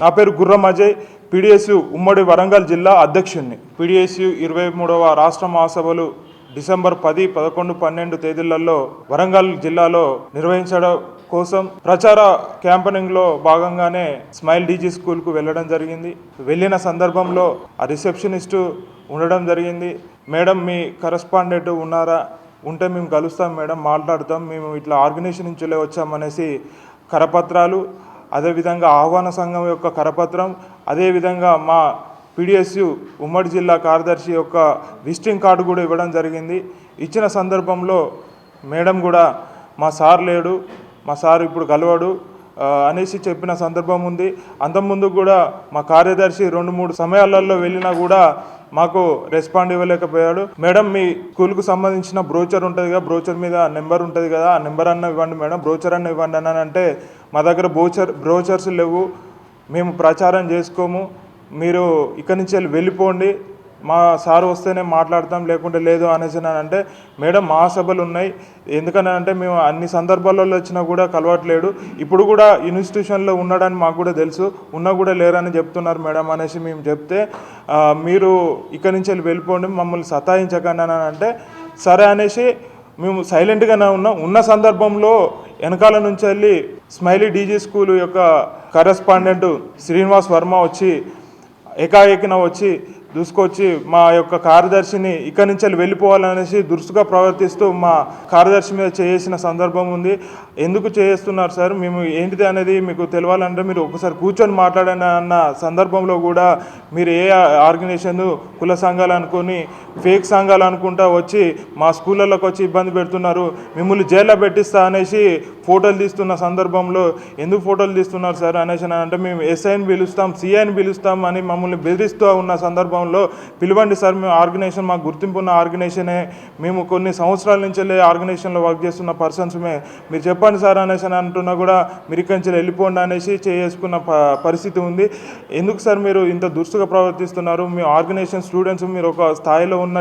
నా పేరు గుర్రం అజయ్. పీడిఎస్యు ఉమ్మడి వరంగల్ జిల్లా అధ్యక్షుడిని పీడిఎస్యు ఇరవై మూడవ రాష్ట్ర మహాసభలు డిసెంబర్ పది పదకొండు పన్నెండు తేదీలలో వరంగల్ జిల్లాలో నిర్వహించడం కోసం ప్రచార క్యాంపెనింగ్లో భాగంగానే స్మైల్ డీజీ స్కూల్కు వెళ్ళడం జరిగింది. వెళ్ళిన సందర్భంలో ఆ రిసెప్షనిస్టు ఉండడం జరిగింది. మేడం మీ కరస్పాండెంట్ ఉన్నారా? ఉంటే మేము కలుస్తాం మేడం మాట్లాడతాం మేము ఇట్లా ఆర్గనైజేషన్ నుంచి వచ్చామనేసి కరపత్రాలు అదేవిధంగా ఆహ్వాన సంఘం యొక్క కరపత్రం అదేవిధంగా మా పీడిఎస్యు ఉమ్మడి జిల్లా కార్యదర్శి యొక్క విజిటింగ్ కార్డు కూడా ఇవ్వడం జరిగింది. ఇచ్చిన సందర్భంలో మేడం కూడా మా సార్ లేడు మా సార్ ఇప్పుడు కలవడు అనేసి చెప్పిన సందర్భం ఉంది. అంతకుముందు కూడా మా కార్యదర్శి రెండు మూడు సమయాలలో వెళ్ళినా కూడా మాకు రెస్పాండ్ ఇవ్వలేకపోయాడు. మేడం మీ స్కూల్కు సంబంధించిన బ్రోచర్ ఉంటుంది కదా బ్రోచర్ మీద నెంబర్ ఉంటుంది కదా ఆ నెంబర్ అన్న ఇవ్వండి మేడం బ్రోచర్ అన్న ఇవ్వండి అని అంటే మా దగ్గర బ్రోచర్ బ్రోచర్స్ లేవు. మేము ప్రచారం చేసుకోము. మీరు ఇక్కడి నుంచి వెళ్ళి వెళ్ళిపోండి. మా సార్ వస్తేనే మాట్లాడతాం లేకుంటే లేదు అనేసి అని అంటే మేడం మా సభలు ఉన్నాయి. ఎందుకని అంటే మేము అన్ని సందర్భాలలో వచ్చినా కూడా కలవట్లేడు ఇప్పుడు కూడా ఇన్స్టిట్యూషన్లో ఉన్నాడని మాకు కూడా తెలుసు. ఉన్నా కూడా లేరని చెప్తున్నారు మేడం అనేసి మేము చెప్తే మీరు ఇక్కడి నుంచి వెళ్ళి వెళ్ళిపోండి మమ్మల్ని సతాయించకండి అని అంటే సరే అనేసి మేము సైలెంట్గానే ఉన్నాం. ఉన్న సందర్భంలో వెనకాల నుంచి వెళ్ళి స్మైలీ డీజీ స్కూల్ యొక్క కరెస్పాండెంట్ శ్రీనివాస్ వర్మ వచ్చి ఏకాఏకిన వచ్చి దూసుకొచ్చి మా యొక్క కార్యదర్శిని ఇక్కడి నుంచి వెళ్ళి వెళ్ళిపోవాలనేసి దురుసుగా ప్రవర్తిస్తూ మా కార్యదర్శి మీద చేసిన సందర్భం ఉంది. ఎందుకు చేస్తున్నారు సార్? మేము ఏంటిది అనేది మీకు తెలవాలంటే మీరు ఒకసారి కూర్చొని మాట్లాడని అన్న సందర్భంలో కూడా మీరు ఏ ఆర్గనైజేషన్ కుల సంఘాలు అనుకొని ఫేక్ సంఘాలు అనుకుంటా వచ్చి మా స్కూళ్ళలోకి వచ్చి ఇబ్బంది పెడుతున్నారు. మిమ్మల్ని జైల్లో పెట్టిస్తా అనేసి ఫోటోలు తీస్తున్న సందర్భంలో ఎందుకు ఫోటోలు తీస్తున్నారు సార్ అనేసి అంటే మేము ఎస్ఐని పిలుస్తాం సిఐని పిలుస్తాం అని మమ్మల్ని బెదిరిస్తూ ఉన్న సందర్భం సందర్భంలో పిలవండి సార్. మేము ఆర్గనైజేషన్ మాకు గుర్తింపు ఉన్న ఆర్గనైజేషనే మేము కొన్ని సంవత్సరాల నుంచి వెళ్ళి ఆర్గనైజేషన్లో వర్క్ చేస్తున్న పర్సన్స్మే మీరు చెప్పండి సార్ అనేసి అని అంటున్నా కూడా మీరు ఇక్కడి నుంచి వెళ్ళిపోండి అనేసి చేసుకున్న ప పరిస్థితి ఉంది. ఎందుకు సార్ మీరు ఇంత దురుసుగా ప్రవర్తిస్తున్నారు? మీ ఆర్గనైజేషన్ స్టూడెంట్స్ మీరు ఒక స్థాయిలో ఉన్న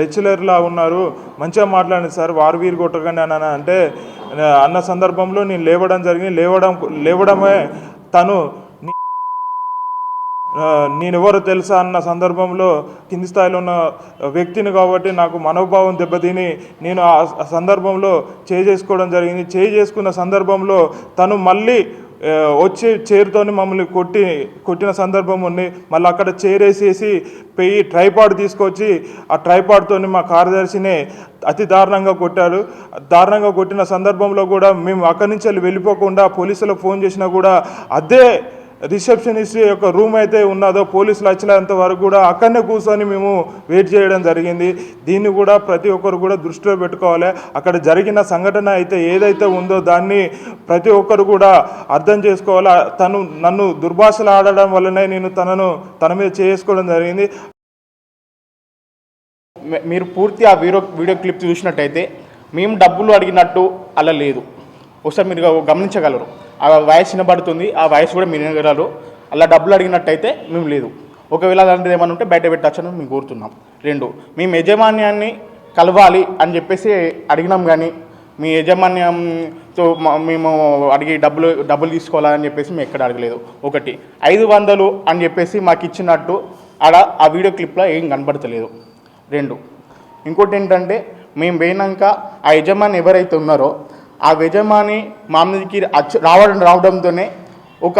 లెక్చరర్లా ఉన్నారు. మంచిగా మాట్లాడండి సార్. వారు వీరు కొట్టకండి అని అంటే అన్న సందర్భంలో నేను లేవడం జరిగింది. లేవడం లేవడమే తను నేనెవరో తెలుసా అన్న సందర్భంలో కింది స్థాయిలో ఉన్న వ్యక్తిని కాబట్టి నాకు మనోభావం దెబ్బతిని నేను ఆ సందర్భంలో చేయి చేసుకోవడం జరిగింది. చేసుకున్న సందర్భంలో తను మళ్ళీ వచ్చి చైర్తోని మమ్మల్ని కొట్టి కొట్టిన సందర్భం ఉంది. మళ్ళీ అక్కడ చేరేసేసి పోయి ట్రైపాడ్ తీసుకొచ్చి ఆ ట్రైపాడ్తోని మా కార్యదర్శిని అతి దారుణంగా కొట్టారు. దారుణంగా కొట్టిన సందర్భంలో కూడా మేము అక్కడి నుంచి వెళ్ళి వెళ్ళిపోకుండా పోలీసులకు ఫోన్ చేసినా కూడా అదే రిసెప్షనిస్ట్ యొక్క రూమ్ అయితే ఉన్నదో పోలీసులు వచ్చినంత వరకు కూడా అక్కడనే కూర్చొని మేము వెయిట్ చేయడం జరిగింది. దీన్ని కూడా ప్రతి ఒక్కరు కూడా దృష్టిలో పెట్టుకోవాలి. అక్కడ జరిగిన సంఘటన అయితే ఏదైతే ఉందో దాన్ని ప్రతి ఒక్కరు కూడా అర్థం చేసుకోవాలి. తను నన్ను దుర్భాషలు ఆడడం వల్లనే నేను తనను తన మీద చేసుకోవడం జరిగింది. మీరు పూర్తి ఆ వీడియో వీడియో క్లిప్ చూసినట్టయితే మేము డబ్బులు అడిగినట్టు అలా లేదు. ఒకసారి మీరు గమనించగలరు. ఆ వయసు వినబడుతుంది ఆ వయసు కూడా మీరు వినగలరు. అలా డబ్బులు అడిగినట్టయితే మేము లేదు. ఒకవేళ అలాంటిది ఏమైనా ఉంటే బయట పెట్టచ్చని మేము కోరుతున్నాం. రెండు మేము యజమాన్యాన్ని కలవాలి అని చెప్పేసి అడిగినాం కానీ మీ యజమాన్యంతో మేము అడిగి డబ్బులు డబ్బులు తీసుకోవాలని చెప్పేసి మేము ఎక్కడ అడగలేదు. ఒకటి ఐదు వందలు అని చెప్పేసి మాకు ఇచ్చినట్టు ఆడ ఆ వీడియో క్లిప్లో ఏం కనబడతలేదు. రెండు ఇంకోటి ఏంటంటే మేము పోయినాక ఆ యజమాని ఎవరైతే ఉన్నారో ఆ యజమాని మా మీదకి రావడం రావడంతోనే ఒక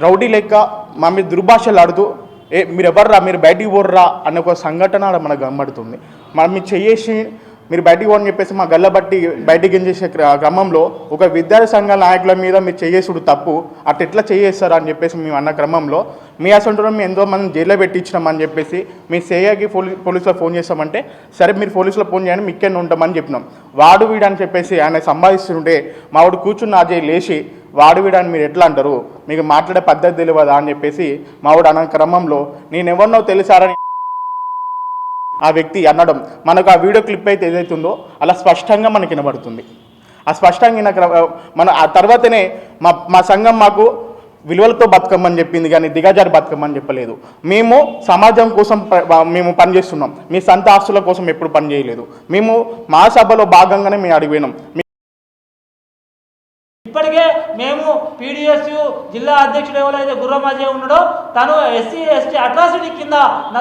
రౌడీ లెక్క మా మీద దుర్భాషలు ఆడుతూ ఏ మీరు ఎవర్రా మీరు బయటికి పోర్రా? అనే ఒక సంఘటన మనకు కనబడుతుంది. మనం చెయ్యేసి మీరు బయటికి పోని చెప్పేసి మా గల్లబట్టి బయటికి గెంజేసే క్రమంలో ఒక విద్యార్థి సంఘాల నాయకుల మీద మీరు చేయేసుడు తప్పు అట్లా ఎట్లా చేసేస్తారు అని చెప్పేసి మేము అన్న క్రమంలో మీ అసంటులో మేము ఎంతో మంది జైల్లో పెట్టించినాం అని చెప్పేసి మీ సేయకి పోలీ పోలీసులో ఫోన్ చేస్తామంటే సరే మీరు పోలీసులో ఫోన్ చేయండి మీకేనా ఉంటామని చెప్పినాం. వాడు వీడు అని చెప్పేసి ఆయన సంపాదిస్తుంటే మా వాడు కూర్చున్న అజయ్ లేచి వాడు వీడని మీరు ఎట్లా అంటారు? మీకు మాట్లాడే పద్ధతి తెలియదా అని చెప్పేసి మావాడు అన్న క్రమంలో నేను ఎవరినో తెలిసారని ఆ వ్యక్తి అనడం. మనకు ఆ వీడియో క్లిప్ అయితే ఏదైతే ఉందో అలా స్పష్టంగా మనకి వినబడుతుంది. ఆ స్పష్టంగా నాకు మన ఆ తర్వాతనే మా మా సంఘం మాకు విలువలతో బతకమని చెప్పింది కానీ దిగజారి బతకమని చెప్పలేదు. మేము సమాజం కోసం ప- మేము పనిచేస్తున్నాం. మీ సొంత ఆస్తుల కోసం ఎప్పుడు పని చేయలేదు మేము మా సభలో భాగంగానే మేము అడిగినాం ఇప్పటికే మేము పీడిఎస్యు జిల్లా అధ్యక్షుడు ఎవరైతే గుర్రం అజయ్ ఉన్నాడో తను ఎస్సీ ఎస్టీ అట్రాసిటీ కింద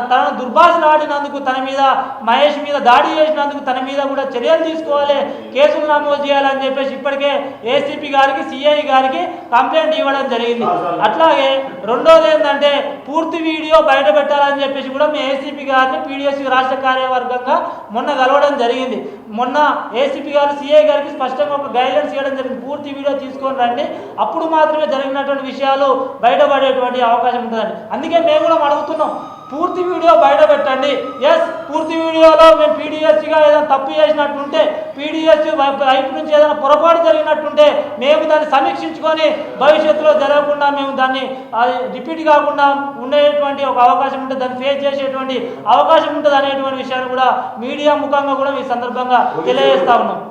తనను దుర్భాషలు ఆడినందుకు తన మీద మహేష్ మీద దాడి చేసినందుకు తన మీద కూడా చర్యలు తీసుకోవాలి కేసులు నమోదు చేయాలని చెప్పేసి ఇప్పటికే ఏసీపీ గారికి సిఐ గారికి కంప్లైంట్ ఇవ్వడం జరిగింది. అట్లాగే రెండోది ఏంటంటే పూర్తి వీడియో బయట పెట్టాలని చెప్పేసి కూడా మేము ఏసీపీ గారిని పీడిఎస్సీ రాష్ట్ర కార్యవర్గంగా మొన్న కలవడం జరిగింది. మొన్న ఏసీపీ గారు సిఐ గారికి స్పష్టంగా ఒక గైడెన్స్ ఇవ్వడం జరిగింది. పూర్తి వీడియో తీసుకొని రండి. అప్పుడు మాత్రమే జరిగినటువంటి విషయాలు బయటపడేటువంటి అవకాశం ఉంటుందండి. అందుకే మేము కూడా అడుగుతున్నాం పూర్తి వీడియో బయట పెట్టండి. ఎస్ పూర్తి వీడియోలో మేము పీడిఎస్సీగా ఏదైనా తప్పు చేసినట్టుంటే పీడిఎస్సీ వైపు నుంచి ఏదైనా పొరపాటు జరిగినట్టుంటే మేము దాన్ని సమీక్షించుకొని భవిష్యత్తులో జరగకుండా మేము దాన్ని అది రిపీట్ కాకుండా ఉండేటువంటి ఒక అవకాశం ఉంటుంది దాన్ని ఫేస్ చేసేటువంటి అవకాశం ఉంటుంది అనేటువంటి విషయాన్ని కూడా మీడియా ముఖంగా కూడా ఈ సందర్భంగా తెలియజేస్తా ఉన్నాం.